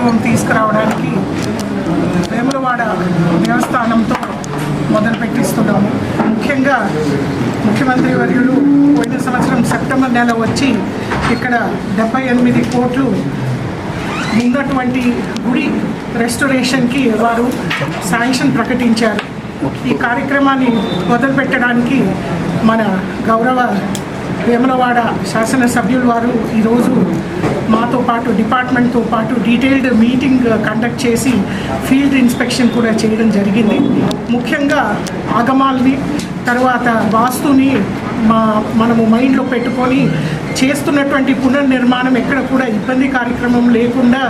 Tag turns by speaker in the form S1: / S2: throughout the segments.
S1: వైభవం తీసుకురావడానికి వేములవాడ దేవస్థానంతో మొదలుపెట్టిస్తున్నాము ముఖ్యంగా ముఖ్యమంత్రి వర్యులు పోయిన సంవత్సరం సెప్టెంబర్ నెల వచ్చి ఇక్కడ డెబ్బై ఎనిమిది కోట్లు ఉన్నటువంటి గుడి రెస్టరేషన్కి వారు శాంక్షన్ ప్రకటించారు. ఈ కార్యక్రమాన్ని మొదలుపెట్టడానికి మన గౌరవ వేములవాడ శాసనసభ్యులు వారు ఈరోజు మాతో పాటు డిపార్ట్మెంట్తో పాటు డీటెయిల్డ్ మీటింగ్ uh, కండక్ట్ చేసి ఫీల్డ్ ఇన్స్పెక్షన్ కూడా చేయడం జరిగింది. ముఖ్యంగా ఆగమాల్ని తర్వాత వాస్తుని మా మనము మైండ్లో పెట్టుకొని చేస్తున్నటువంటి పునర్నిర్మాణం ఎక్కడ కూడా ఇబ్బంది కార్యక్రమం లేకుండా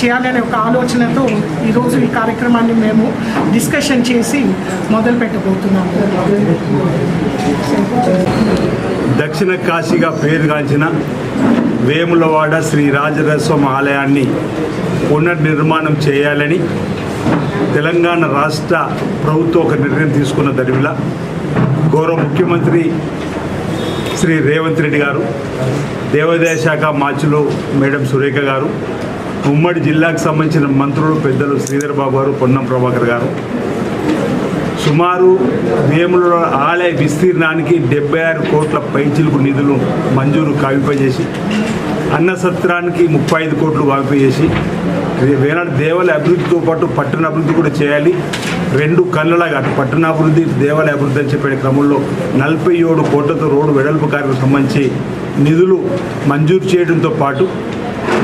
S1: చేయాలనే ఒక ఆలోచనతో ఈరోజు ఈ కార్యక్రమాన్ని మేము డిస్కషన్ చేసి మొదలు పెట్టబోతున్నాము
S2: దక్షిణ కాశీగా పేరుగాంచిన వేములవాడ శ్రీ రాజరస్వామి ఆలయాన్ని పునర్నిర్మాణం చేయాలని తెలంగాణ రాష్ట్ర ప్రభుత్వం ఒక నిర్ణయం తీసుకున్న దరిమిలా గౌరవ ముఖ్యమంత్రి శ్రీ రేవంత్ రెడ్డి గారు దేవాదాయ శాఖ మార్చులు మేడం సురేఖ గారు ఉమ్మడి జిల్లాకు సంబంధించిన మంత్రులు పెద్దలు శ్రీధర్ బాబు గారు పొన్నం ప్రభాకర్ గారు సుమారు వేముల ఆలయ విస్తీర్ణానికి డెబ్బై ఆరు కోట్ల పైచిలకు నిధులు మంజూరు కావిపజేసి అన్న సత్రానికి ముప్పై ఐదు కోట్లు కావింపజేసి వేనాడు దేవాలయ అభివృద్ధితో పాటు పట్టణ అభివృద్ధి కూడా చేయాలి. రెండు కళ్ళలాగా అటు పట్టణాభివృద్ధి దేవాలయ అభివృద్ధి అని చెప్పే క్రమంలో నలభై ఏడు కోట్లతో రోడ్డు వెడల్పు కార్యక్రమం సంబంధించి నిధులు మంజూరు చేయడంతో పాటు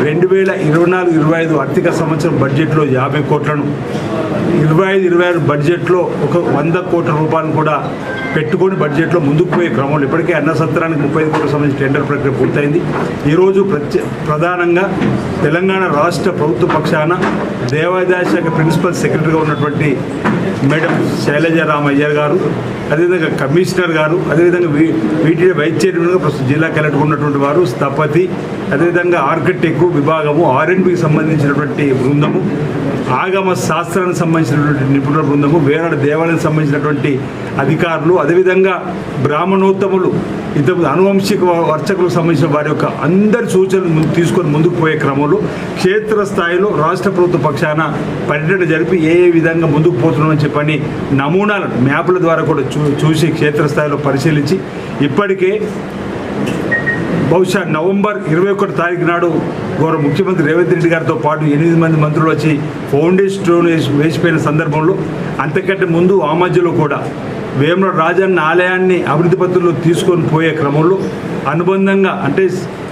S2: రెండు వేల ఇరవై నాలుగు ఇరవై ఐదు ఆర్థిక సంవత్సరం బడ్జెట్లో యాభై కోట్లను ఇరవై ఐదు ఇరవై ఆరు బడ్జెట్లో ఒక వంద కోట్ల రూపాయలను కూడా పెట్టుకొని బడ్జెట్లో ముందుకు పోయే క్రమంలో ఇప్పటికే అన్న సత్రానికి ముప్పై ఐదు కోట్ల సంబంధించి టెండర్ ప్రక్రియ పూర్తయింది. ఈరోజు ప్రత్యే ప్రధానంగా తెలంగాణ రాష్ట్ర ప్రభుత్వ పక్షాన దేవాదాయ శాఖ ప్రిన్సిపల్ సెక్రటరీగా ఉన్నటువంటి మేడం శైలజ రామయ్యర్ గారు అదేవిధంగా కమిషనర్ గారు అదేవిధంగా వీ వీటిలో వైస్ చైర్మన్గా ప్రస్తుతం జిల్లా కలెక్టర్ ఉన్నటువంటి వారు స్థపతి అదేవిధంగా ఆర్కిటెక్ విభాగము ఆర్ఎండ్బికి సంబంధించినటువంటి బృందము ఆగమ శాస్త్రానికి సంబంధించిన సంబంధించినటువంటి నిపుణుల బృందము వేనాడు దేవాలయానికి సంబంధించినటువంటి అధికారులు అదేవిధంగా బ్రాహ్మణోత్తములు ఇంత అనువంశిక వర్చకులకు సంబంధించిన వారి యొక్క అందరి సూచనలు తీసుకొని ముందుకు పోయే క్రమంలో క్షేత్రస్థాయిలో రాష్ట్ర ప్రభుత్వ పక్షాన పర్యటన జరిపి ఏ ఏ విధంగా ముందుకు పోతున్నామని చెప్పని నమూనాలు మ్యాప్ల ద్వారా కూడా చూ చూసి క్షేత్రస్థాయిలో పరిశీలించి ఇప్పటికే బహుశా నవంబర్ ఇరవై ఒకటి తారీఖు నాడు గౌరవ ముఖ్యమంత్రి రేవంత్ రెడ్డి గారితో పాటు ఎనిమిది మంది మంత్రులు వచ్చి ఫౌండేషన్ స్టోన్ వేసి వేసిపోయిన సందర్భంలో అంతకంటే ముందు ఆ మధ్యలో కూడా వేముల రాజన్న ఆలయాన్ని అభివృద్ధి పత్రంలో తీసుకొని పోయే క్రమంలో అనుబంధంగా అంటే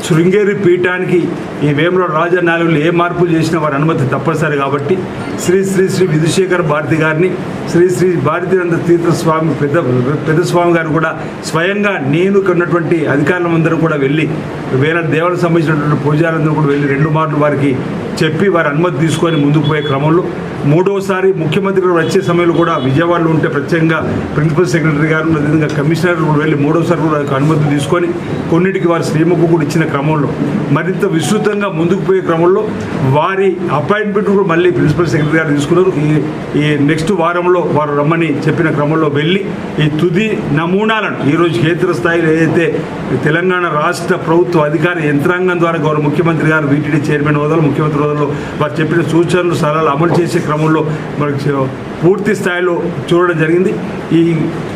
S2: శృంగేరి పీఠానికి ఈ వేముల రాజన్న ఏ మార్పులు చేసినా వారి అనుమతి తప్పనిసరి కాబట్టి శ్రీ శ్రీ శ్రీ విధుశేఖర్ భారతి గారిని శ్రీ శ్రీ భారతీనంద తీర్థ స్వామి పెద్ద పెద్ద స్వామి గారు కూడా స్వయంగా నేను ఇక్కడ ఉన్నటువంటి అధికారులందరూ కూడా వెళ్ళి వేరే దేవాలకు సంబంధించినటువంటి పూజారందరూ కూడా వెళ్ళి రెండు మార్లు వారికి చెప్పి వారి అనుమతి తీసుకొని ముందుకు పోయే క్రమంలో మూడోసారి ముఖ్యమంత్రి గారు వచ్చే సమయంలో కూడా విజయవాడలో ఉంటే ప్రత్యేకంగా ప్రిన్సిపల్ సెక్రటరీ గారు అదేవిధంగా కమిషనర్ కూడా వెళ్ళి మూడోసారి కూడా అనుమతి తీసుకొని కొన్నిటికి వారి శ్రీముఖ కూడా ఇచ్చిన క్రమంలో మరింత విస్తృతంగా ముందుకు పోయే క్రమంలో వారి అపాయింట్మెంట్ కూడా మళ్ళీ ప్రిన్సిపల్ సెక్రటరీ గారు తీసుకున్నారు. ఈ ఈ నెక్స్ట్ వారంలో వారు రమ్మని చెప్పిన క్రమంలో వెళ్ళి ఈ తుది నమూనాలను ఈరోజు క్షేత్ర స్థాయిలో ఏదైతే తెలంగాణ రాష్ట్ర ప్రభుత్వ అధికార యంత్రాంగం ద్వారా గౌరవ ముఖ్యమంత్రి గారు వీటీడీ చైర్మన్ హోదాలో ముఖ్యమంత్రి హోదాలో వారు చెప్పిన సూచనలు సలహాలు అమలు చేసే క్రమంలో మనకి పూర్తి స్థాయిలో చూడడం జరిగింది. ఈ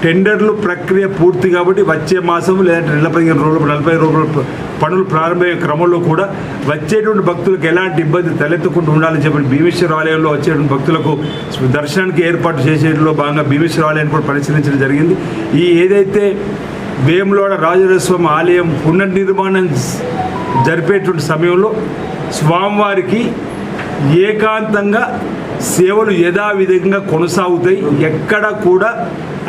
S2: టెండర్లు ప్రక్రియ పూర్తి కాబట్టి వచ్చే మాసం లేదంటే నెల పదిహేను రోజులు నలభై రోజులు పనులు ప్రారంభమయ్యే క్రమంలో కూడా వచ్చేటువంటి భక్తులకు ఎలాంటి ఇబ్బంది తలెత్తకుండా ఉండాలని చెప్పి భీమేశ్వర ఆలయంలో వచ్చేటువంటి భక్తులకు దర్శనానికి ఏర్పాటు చేసేట్లో భాగంగా భీమేశ్వర ఆలయాన్ని కూడా పరిశీలించడం జరిగింది. ఈ ఏదైతే వేములోడ రాజరాజస్వామి ఆలయం పునర్నిర్మాణం జరిపేటువంటి సమయంలో స్వామివారికి ఏకాంతంగా సేవలు యథావిధంగా కొనసాగుతాయి. ఎక్కడ కూడా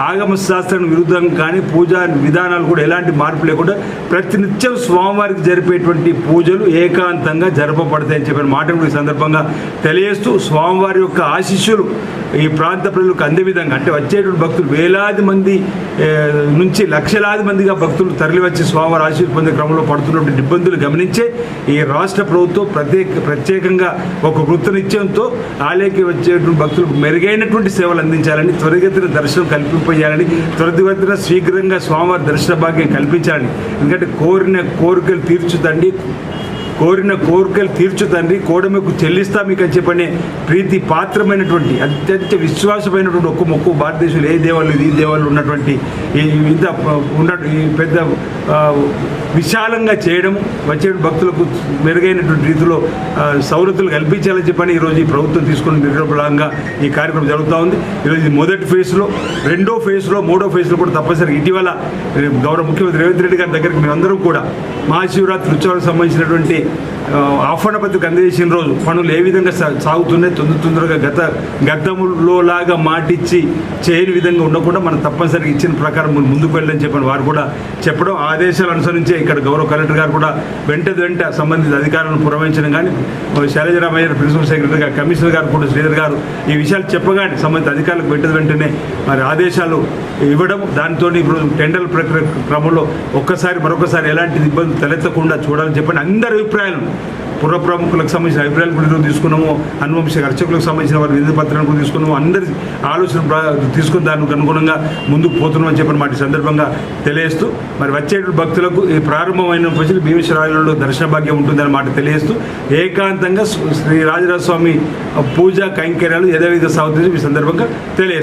S2: ఆగమ శాస్త్రం విరుద్ధం కానీ పూజా విధానాలు కూడా ఎలాంటి మార్పు లేకుండా ప్రతినిత్యం స్వామివారికి జరిపేటువంటి పూజలు ఏకాంతంగా జరపబడతాయని చెప్పిన మాటను కూడా ఈ సందర్భంగా తెలియజేస్తూ స్వామివారి యొక్క ఆశీస్సులు ఈ ప్రాంత ప్రజలకు అందే విధంగా అంటే వచ్చేటువంటి భక్తులు వేలాది మంది నుంచి లక్షలాది మందిగా భక్తులు తరలివచ్చి స్వామివారి ఆశీస్సు పొందే క్రమంలో పడుతున్నటువంటి ఇబ్బందులు గమనించే ఈ రాష్ట్ర ప్రభుత్వం ప్రత్యేక ప్రత్యేకంగా ఒక కృత నిత్యంతో ఆలయకి వచ్చేటువంటి భక్తులకు మెరుగైనటువంటి సేవలు అందించాలని త్వరిగతిన దర్శనం కల్పింపజేయాలని త్వరితగతిన శీఘ్రంగా స్వామివారి దర్శన భాగ్యం కల్పించాలని. ఎందుకంటే కోరిన కోరికలు తీర్చుతండి కోరిన కోరికలు తీర్చు తండ్రి కోడమకు చెల్లిస్తా మీకు అని చెప్పనే ప్రీతి పాత్రమైనటువంటి అత్యంత విశ్వాసమైనటువంటి ఒక్క మొక్కు భారతదేశంలో ఏ దేవాళ్ళు ఈ దేవాళ్ళు ఉన్నటువంటి ఈ ఇంత ఉన్న పెద్ద విశాలంగా చేయడం వచ్చే భక్తులకు మెరుగైనటువంటి రీతిలో సౌలతులు కల్పించాలని చెప్పని ఈరోజు ఈ ప్రభుత్వం తీసుకున్న నిర్ణయంగా ఈ కార్యక్రమం జరుగుతూ ఉంది. ఈరోజు మొదటి ఫేజ్లో రెండో ఫేజ్లో మూడో ఫేజ్లో కూడా తప్పనిసరి ఇటీవల గౌరవ ముఖ్యమంత్రి రేవంత్ రెడ్డి గారి దగ్గరికి మేమందరం కూడా మహాశివరాత్రి ఉత్సవాలకు సంబంధించినటువంటి ఆహ్వాన పత్రిక అందజేసిన రోజు పనులు ఏ విధంగా సా- సాగుతున్నాయి? తొందర తొందరగా గత గతంలో లాగా మాటిచ్చి చేయని విధంగా ఉండకుండా మనం తప్పనిసరిగా ఇచ్చిన ప్రకారం ముందుకు వెళ్ళని చెప్పని వారు కూడా చెప్పడం ఆదేశాలు అనుసరించే ఇక్కడ గౌరవ కలెక్టర్ గారు కూడా వెంట వెంట సంబంధిత అధికారులను పురమించడం కానీ శైలజరామయ్య ప్రిన్సిపల్ సెక్రటరీ గారు కమిషనర్ గారు కూడా శ్రీధర్ గారు ఈ విషయాలు చెప్పగానే సంబంధిత అధికారులకు వెంట వెంటనే మరి ఆదేశాలు ఇవ్వడం దాంతో ఇప్పుడు టెండర్ ప్రక్రియ క్రమంలో ఒక్కసారి మరొకసారి ఎలాంటి ఇబ్బంది తలెత్తకుండా చూడాలని చెప్పని అందరూ అభిప్రాయాలు పుర ప్రముఖులకు సంబంధించిన అభిప్రాయాలు కూడా తీసుకున్నాము. అనువంశ అర్చకులకు సంబంధించిన వారి విధి పత్రాలను కూడా తీసుకున్నాము. అందరి ఆలోచన తీసుకున్న తీసుకుని దానికి అనుగుణంగా ముందుకు పోతున్నామని చెప్పిన మాట సందర్భంగా తెలియజేస్తూ మరి వచ్చే భక్తులకు ఈ ప్రారంభమైన ప్రజలు భీమేశ్వరాలలో దర్శన భాగ్యం ఉంటుందని మాట తెలియజేస్తూ ఏకాంతంగా శ్రీ రాజరాజస్వామి పూజ కైంకర్యాలు యథావిధ సాగుతుంది ఈ సందర్భంగా తెలియజేస్తాం.